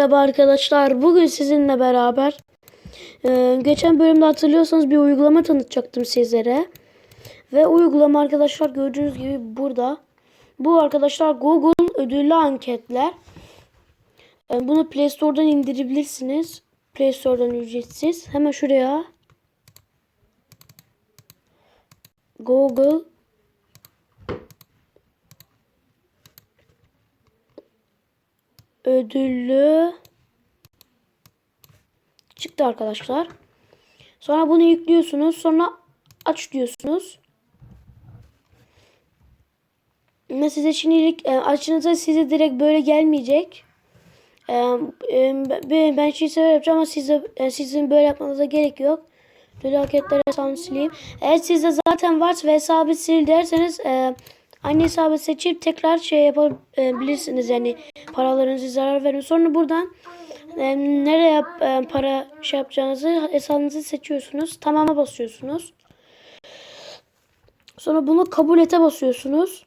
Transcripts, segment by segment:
Merhaba arkadaşlar. Bugün sizinle beraber e, geçen bölümde hatırlıyorsanız bir uygulama tanıtacaktım sizlere. Ve uygulama arkadaşlar gördüğünüz gibi burada. Bu arkadaşlar Google ödüllü anketler. E, bunu Play Store'dan indirebilirsiniz. Play Store'dan ücretsiz. Hemen şuraya Google ödüllü çıktı arkadaşlar. Sonra bunu yüklüyorsunuz. Sonra aç diyorsunuz. Ve size şimdilik e, açınıza size direkt böyle gelmeyecek. E, e, ben, şey sever yapacağım ama size, sizin böyle yapmanıza gerek yok. Böyle hareketler hesabını sileyim. Eğer sizde zaten varsa ve hesabı sil derseniz aynı hesabı seçip tekrar şey yapabilirsiniz. Yani paralarınızı zarar verin. Sonra buradan e, nereye e, para şey yapacağınızı hesabınızı seçiyorsunuz. Tamama basıyorsunuz. Sonra bunu kabul ete basıyorsunuz.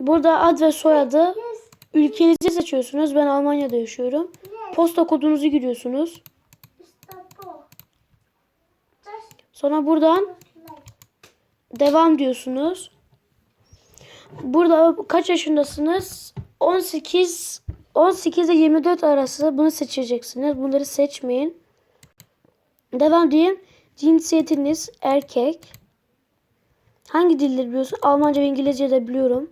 Burada ad ve soyadı ülkenizi seçiyorsunuz. Ben Almanya'da yaşıyorum. Posta kodunuzu giriyorsunuz. Sonra buradan devam diyorsunuz. Burada kaç yaşındasınız? 18 18 ile 24 arası bunu seçeceksiniz. Bunları seçmeyin. Devam diyeyim. Cinsiyetiniz erkek. Hangi dilleri biliyorsun? Almanca ve İngilizce de biliyorum.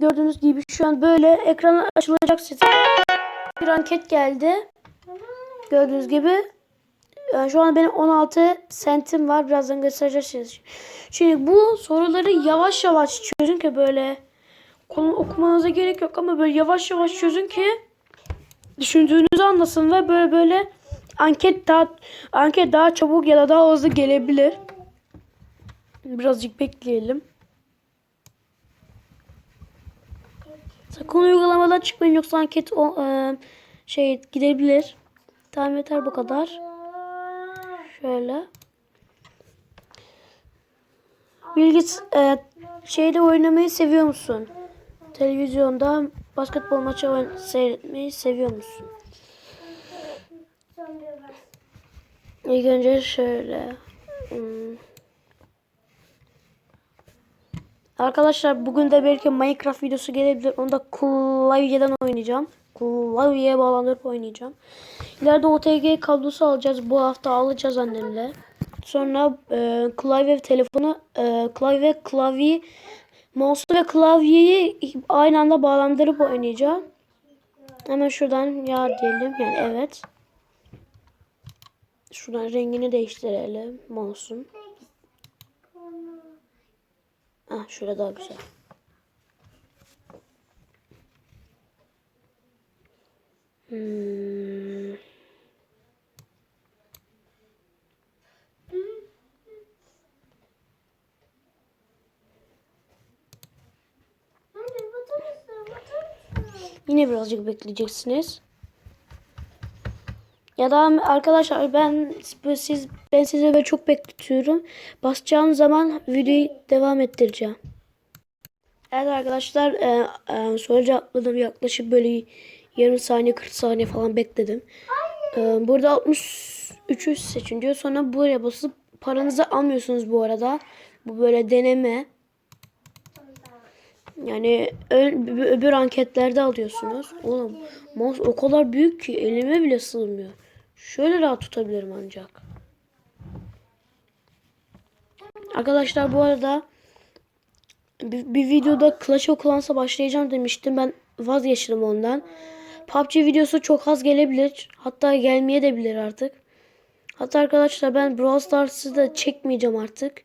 Gördüğünüz gibi şu an böyle ekran açılacak size. Bir anket geldi. Gördüğünüz gibi yani şu an benim 16 sentim var. Birazdan göstereceğiz. Şimdi bu soruları yavaş yavaş çözün ki böyle konu okumanıza gerek yok ama böyle yavaş yavaş çözün ki düşündüğünüzü anlasın ve böyle böyle anket daha anket daha çabuk ya da daha hızlı gelebilir. Birazcık bekleyelim. Sakın uygulamadan çıkmayın yoksa anket o, e, şey gidebilir. Tamam yeter bu kadar. Şöyle. Bilgis e, şeyde oynamayı seviyor musun? Televizyonda basketbol maçı seyretmeyi seviyor musun? İlk önce şöyle. Hmm. Arkadaşlar bugün de belki Minecraft videosu gelebilir. Onu da klavyeden oynayacağım. Klavyeye bağlandırıp oynayacağım. İleride OTG kablosu alacağız. Bu hafta alacağız annemle. Sonra e, klavye ve telefonu, e, klavye klavye, mouse ve klavyeyi aynı anda bağlandırıp oynayacağım. Hemen şuradan ya diyelim. Yani evet. Şuradan rengini değiştirelim mouse'un. Ah şöyle daha güzel. Hmm. Yine birazcık bekleyeceksiniz. Ya da arkadaşlar ben siz ben size böyle çok bekletiyorum. Basacağım zaman videoyu devam ettireceğim. Evet arkadaşlar e, e, soru cevapladım yaklaşık böyle yarım saniye 40 saniye falan bekledim. E, burada 63'ü seçin diyor. Sonra buraya basıp paranızı almıyorsunuz bu arada. Bu böyle deneme. Yani öbür anketlerde alıyorsunuz. Oğlum mouse o kadar büyük ki elime bile sığmıyor. Şöyle rahat tutabilirim ancak. Arkadaşlar bu arada bir, bir videoda Clash of Clans'a başlayacağım demiştim. Ben vazgeçtim ondan. PUBG videosu çok az gelebilir. Hatta gelmeye de bilir artık. Hatta arkadaşlar ben Brawl Stars'ı da çekmeyeceğim artık.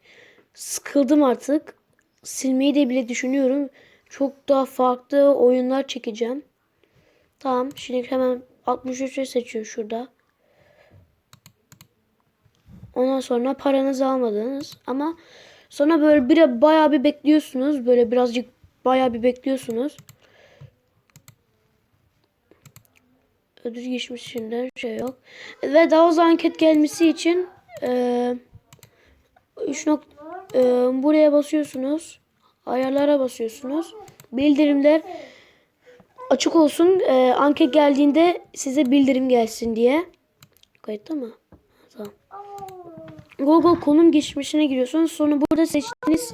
Sıkıldım artık. Silmeyi de bile düşünüyorum. Çok daha farklı oyunlar çekeceğim. Tamam. Şimdi hemen 63'ü seçiyor şurada. Ondan sonra paranızı almadınız ama sonra böyle bir bayağı bir bekliyorsunuz. Böyle birazcık bayağı bir bekliyorsunuz. Ödül geçmişinden şey yok. Ve daha az anket gelmesi için e, 3 nok e, buraya basıyorsunuz. Ayarlara basıyorsunuz. bildirimler açık olsun. Ee, anket geldiğinde size bildirim gelsin diye. Kayıtta mı? Tamam. Google konum geçmişine giriyorsunuz. Sonra burada seçtiğiniz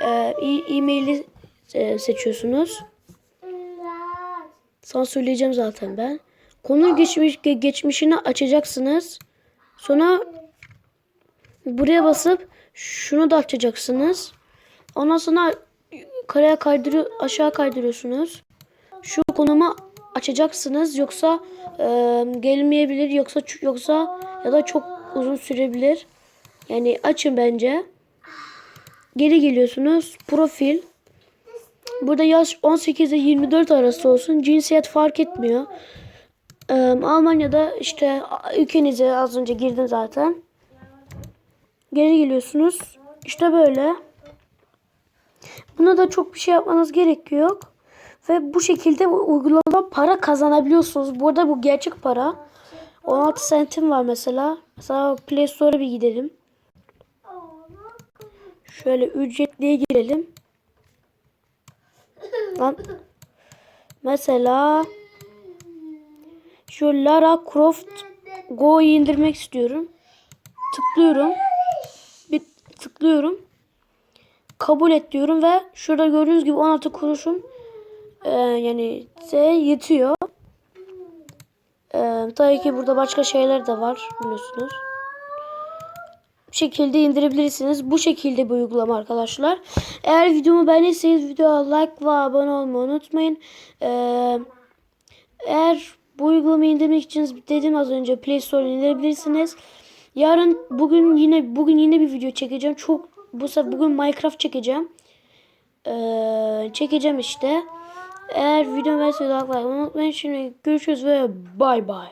e, e-maili e, seçiyorsunuz. Sana söyleyeceğim zaten ben. Konum geçmiş ge- geçmişini açacaksınız. Sonra buraya basıp şunu da açacaksınız. Ondan sonra karaya kaydırıyor aşağı kaydırıyorsunuz. Şu konumu açacaksınız yoksa e, gelmeyebilir yoksa yoksa ya da çok uzun sürebilir. Yani açın bence. Geri geliyorsunuz. Profil. Burada yaş 18 ile 24 arası olsun. Cinsiyet fark etmiyor. Ee, Almanya'da işte ülkenize az önce girdim zaten. Geri geliyorsunuz. İşte böyle. Buna da çok bir şey yapmanız gerek yok. Ve bu şekilde bu uygulamadan para kazanabiliyorsunuz. Bu arada bu gerçek para. 16 sentim var mesela. Mesela Play Store'a bir gidelim. Şöyle ücretliye girelim. Lan. Mesela şu Lara Croft Go'yu indirmek istiyorum. Tıklıyorum. Bir tıklıyorum. Kabul et diyorum ve şurada gördüğünüz gibi 16 kuruşum e, yani size yetiyor. E, tabii ki burada başka şeyler de var biliyorsunuz. Şekilde indirebilirsiniz. Bu şekilde bir uygulama arkadaşlar. Eğer videomu beğendiyseniz videoya like ve abone olmayı unutmayın. Ee, eğer bu uygulamayı indirmek için dedim az önce Play Store'dan indirebilirsiniz. Yarın bugün yine bugün yine bir video çekeceğim. Çok bu sefer bugün Minecraft çekeceğim. Ee, çekeceğim işte. Eğer videomu beğendiyseniz like olmayı unutmayın. Şimdi görüşürüz ve bay bay.